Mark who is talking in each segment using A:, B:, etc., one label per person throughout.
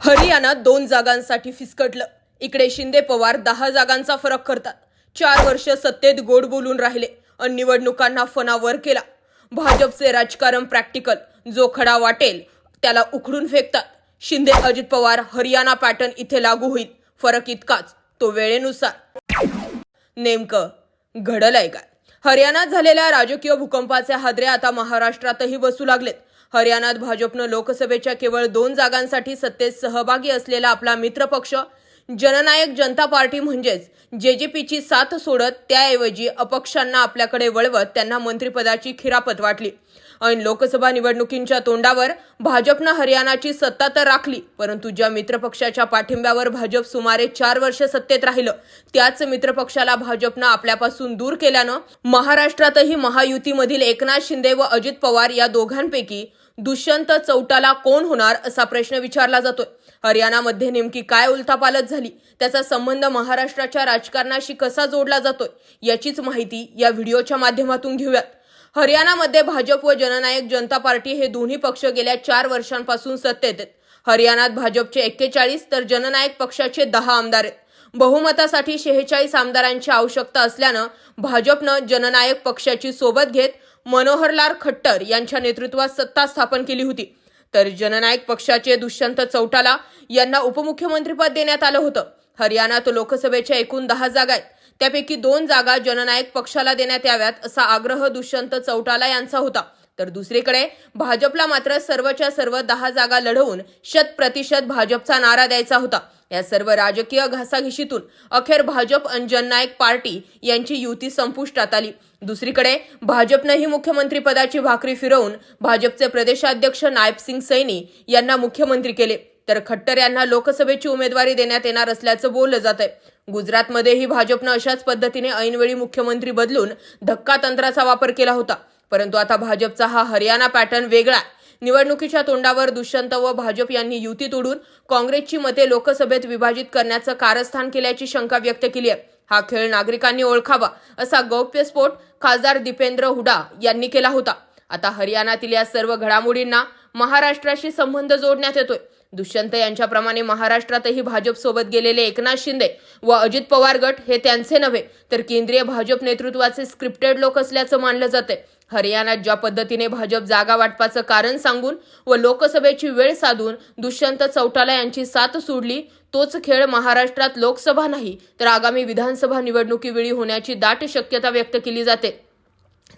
A: हरियाणात दोन जागांसाठी फिसकटलं. इकडे शिंदे पवार दहा जागांचा फरक करतात. चार वर्ष सत्तेत गोड बोलून राहिले अन निवडणुकांना फणावर केला. भाजपचे राजकारण प्रॅक्टिकल जो खडा वाटेल त्याला उखडून फेकतात. शिंदे अजित पवार हरियाणा पॅटर्न इथे लागू होईल. फरक इतकाच तो वेळेनुसार. नेमकं घडलंय काय? हरियाणात झालेल्या राजकीय भूकंपाचे हादरे आता महाराष्ट्रातही बसू लागलेत. हरियाणात भाजपनं लोकसभेच्या केवळ दोन जागांसाठी सत्तेत सहभागी असलेला आपला मित्रपक्ष जननायक जनता पार्टी म्हणजेच जेजेपीची साथ सोडत त्याऐवजी अपक्षांना आपल्याकडे वळवत त्यांना मंत्रिपदाची खिरापत वाटली. ऐन लोकसभा निवडणुकींच्या तोंडावर भाजपनं हरियाणाची सत्ता तर राखली परंतु ज्या मित्रपक्षाच्या पाठिंब्यावर भाजप सुमारे चार वर्ष सत्तेत राहिलं त्याच मित्रपक्षाला भाजपनं आपल्यापासून दूर केल्यानं महाराष्ट्रातही महायुतीमधील एकनाथ शिंदे व अजित पवार या दोघांपैकी दुष्यंत चौटाला कोण होणार असा प्रश्न विचारला जातोय. हरियाणामध्ये नेमकी काय उलथापालत झाली त्याचा संबंध महाराष्ट्राच्या राजकारणाशी कसा जोडला जातोय याचीच माहिती या व्हिडिओच्या माध्यमातून घेऊयात. हरियाणामध्ये भाजप व जननायक जनता पार्टी हे दोन्ही पक्ष गेल्या चार वर्षांपासून सत्तेत आहेत. हरियाणात भाजपचे एक्केचाळीस तर जननायक पक्षाचे दहा आमदार आहेत. बहुमतासाठी शेहेचाळीस आमदारांची आवश्यकता असल्यानं भाजपनं जननायक पक्षाची सोबत घेत मनोहरलाल खट्टर यांच्या नेतृत्वात सत्ता स्थापन केली होती. तर जननायक पक्षाचे दुष्यंत चौटाला यांना उपमुख्यमंत्रीपद देण्यात आलं होतं. हरियाणात लोकसभेच्या एकूण दहा जागा आहेत. त्यापैकी दोन जागा जननायक पक्षाला देण्यात याव्यात असा आग्रह दुष्यंत चौटाला यांचा होता. तर दुसरीकडे भाजपला मात्र सर्वच्या सर्व दहा जागा लढवून शत प्रतिशत भाजपचा नारा द्यायचा होता. या सर्व राजकीय घासाघिशीतून अखेर भाजप आणि जननायक पार्टी यांची युती संपुष्टात आली. दुसरीकडे भाजपनंही मुख्यमंत्री पदाची भाकरी फिरवून भाजपचे प्रदेशाध्यक्ष नायबसिंग सैनी यांना मुख्यमंत्री केले. तर खट्टर यांना लोकसभेची उमेदवारी देण्यात येणार असल्याचं बोललं जात आहे गुजरातमध्येही भाजपनं अशाच पद्धतीने ऐनवेळी मुख्यमंत्री बदलून धक्का तंत्राचा वापर केला होता. परंतु आता भाजपचा हा हरियाणा पॅटर्न वेगळा आहे. निवडणुकीच्या तोंडावर दुष्यंत व भाजप यांनी युती तोडून काँग्रेसची मते लोकसभेत विभाजित करण्याचं कारस्थान केल्याची शंका व्यक्त केली आहे. हा खेळ नागरिकांनी ओळखावा असा गौप्यस्फोट खासदार दीपेंद्र हुडा यांनी केला होता. आता हरियाणातील या सर्व घडामोडींना महाराष्ट्राशी संबंध जोडण्यात येतोय. दुष्यंत यांच्याप्रमाणे महाराष्ट्रातही भाजपसोबत गेलेले एकनाथ शिंदे व अजित पवार गट हे त्यांचे नव्हे तर केंद्रीय भाजप नेतृत्वाचे स्क्रिप्टेड लोक असल्याचं मानलं जाते. हरियाणात ज्या पद्धतीने भाजप जागा वाटपाचं कारण सांगून व लोकसभेची वेळ साधून दुष्यंत चौटाला यांची साथ सोडली तोच खेळ महाराष्ट्रात लोकसभा नाही तर आगामी विधानसभा निवडणुकीवेळी होण्याची दाट शक्यता व्यक्त केली जाते.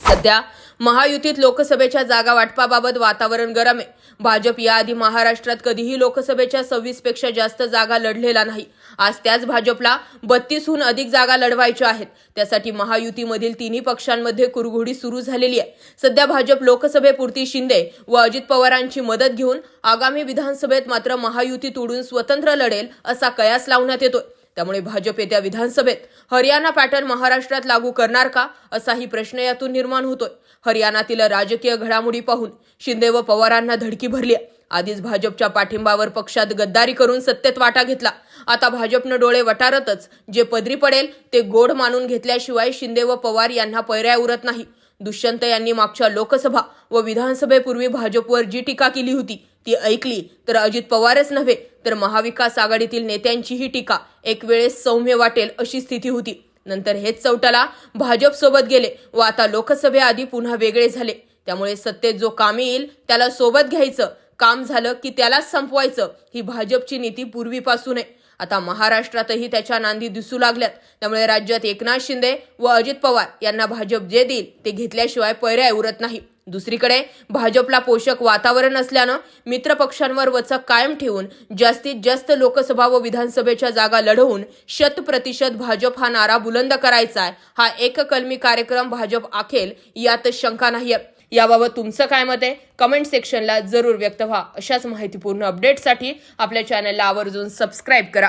A: सध्या महायुतीत लोकसभेच्या जागा वाटपाबाबत वातावरण गरम आहे. भाजप याआधी महाराष्ट्रात कधीही लोकसभेच्या सव्वीसपेक्षा जास्त जागा लढलेला नाही. आज त्याच भाजपला बत्तीसहून अधिक जागा लढवायच्या आहेत. त्यासाठी महायुतीमधील तिन्ही पक्षांमध्ये कुरघोडी सुरू झालेली आहे. सध्या भाजप लोकसभेपुरती शिंदे व अजित पवारांची मदत घेऊन आगामी विधानसभेत मात्र महायुती तोडून स्वतंत्र लढेल असा कयास लावण्यात येतोय. त्यामुळे भाजप येत्या विधानसभेत हरियाणा पॅटर्न महाराष्ट्रात लागू करणार का असाही प्रश्न यातून निर्माण होतोय. हरियाणातील राजकीय घडामोडी पाहून शिंदे व पवारांना धडकी भरली आधीच भाजपच्या पाठिंबावर पक्षात गद्दारी करून सत्तेत वाटा घेतला. आता भाजपनं डोळे वटारतच जे पदरी पडेल ते गोड मानून घेतल्याशिवाय शिंदे व पवार यांना पैऱ्या उरत नाही. दुष्यंत यांनी मागच्या लोकसभा व विधानसभेपूर्वी भाजपवर जी टीका केली होती ती ऐकली तर अजित पवारच नव्हे तर महाविकास आघाडीतील नेत्यांचीही टीका. एक वेळेस सौम्य वाटेल अशी स्थिती होती. नंतर हेच चौटाला भाजप सोबत गेले व आता लोकसभेआधी पुन्हा वेगळे झाले. त्यामुळे सत्तेत जो कामी येईल त्याला सोबत घ्यायचं. काम झालं की त्यालाच संपवायचं. ही भाजपची नीती पूर्वीपासून आहे. आता महाराष्ट्रातही त्याच्या नांदी दिसू लागल्यात. त्यामुळे राज्यात एकनाथ शिंदे व अजित पवार यांना भाजप जे देईल ते घेतल्याशिवाय पर्याय उरत नाही. दुसरीकडे भाजपला पोषक वातावरण असल्यानं मित्रपक्षांवर वचक कायम ठेवून जास्तीत जास्त लोकसभा व विधानसभेच्या जागा लढवून शत प्रतिशत भाजप हा नारा बुलंद करायचा आहे हा एककलमी कार्यक्रम भाजप आखेल यात शंका नाही याबाबत तुमचं काय मत आहे? कमेंट सेक्शनला जरूर व्यक्त व्हा. अशाच माहितीपूर्ण अपडेटसाठी आपल्या चॅनलला आवर्जून सबस्क्राईब करा.